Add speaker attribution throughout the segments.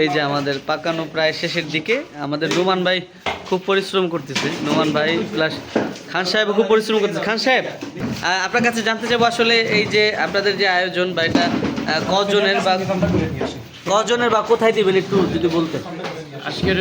Speaker 1: এই যে আমাদের পাকানো প্রায় শেষের দিকে আমাদের নোমান ভাই খুব পরিশ্রম করতেছে। নোমান ভাই প্লাস খান সাহেব খুব পরিশ্রম করতেছে। খান সাহেব আপনার কাছে জানতে চাবো আসলে এই যে আপনাদের যে আয়োজন বা এটা কজনের বা কজনের বা কোথায় দিবেন একটু যদি বলতেন?
Speaker 2: আজকের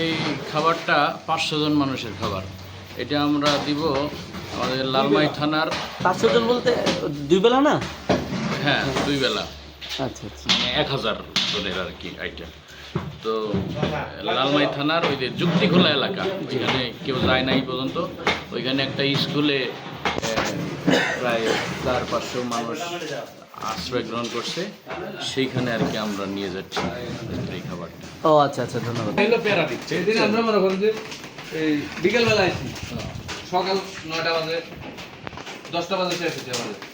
Speaker 2: এই খাবারটা পাঁচশো জন মানুষের খাবার। এটা আমরা দিব আমাদের লালমাই থানার
Speaker 1: পাঁচশো জন বলতে দুই বেলা না?
Speaker 2: হ্যাঁ দুই বেলা। মানে এক হাজার জনের আর কি আইটেম তো লালমাই থানার ওই যে যুক্তিখোলা এলাকা ওইখানে কেউ যায় নাই পর্যন্ত। ওইখানে একটা স্কুলে প্রায় চার পাঁচশো মানুষ আশ্রয় গ্রহণ করছে। সেইখানে আর কি আমরা নিয়ে যাচ্ছি এই খাবারটা।
Speaker 1: ও আচ্ছা আচ্ছা ধন্যবাদ।
Speaker 3: সেদিন আমরা মনে করেন যে এই বিকেলবেলা আইছি। সকাল নয়টা বাজে দশটা বাজে শেষ হচ্ছে আমাদের।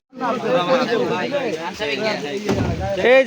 Speaker 1: এই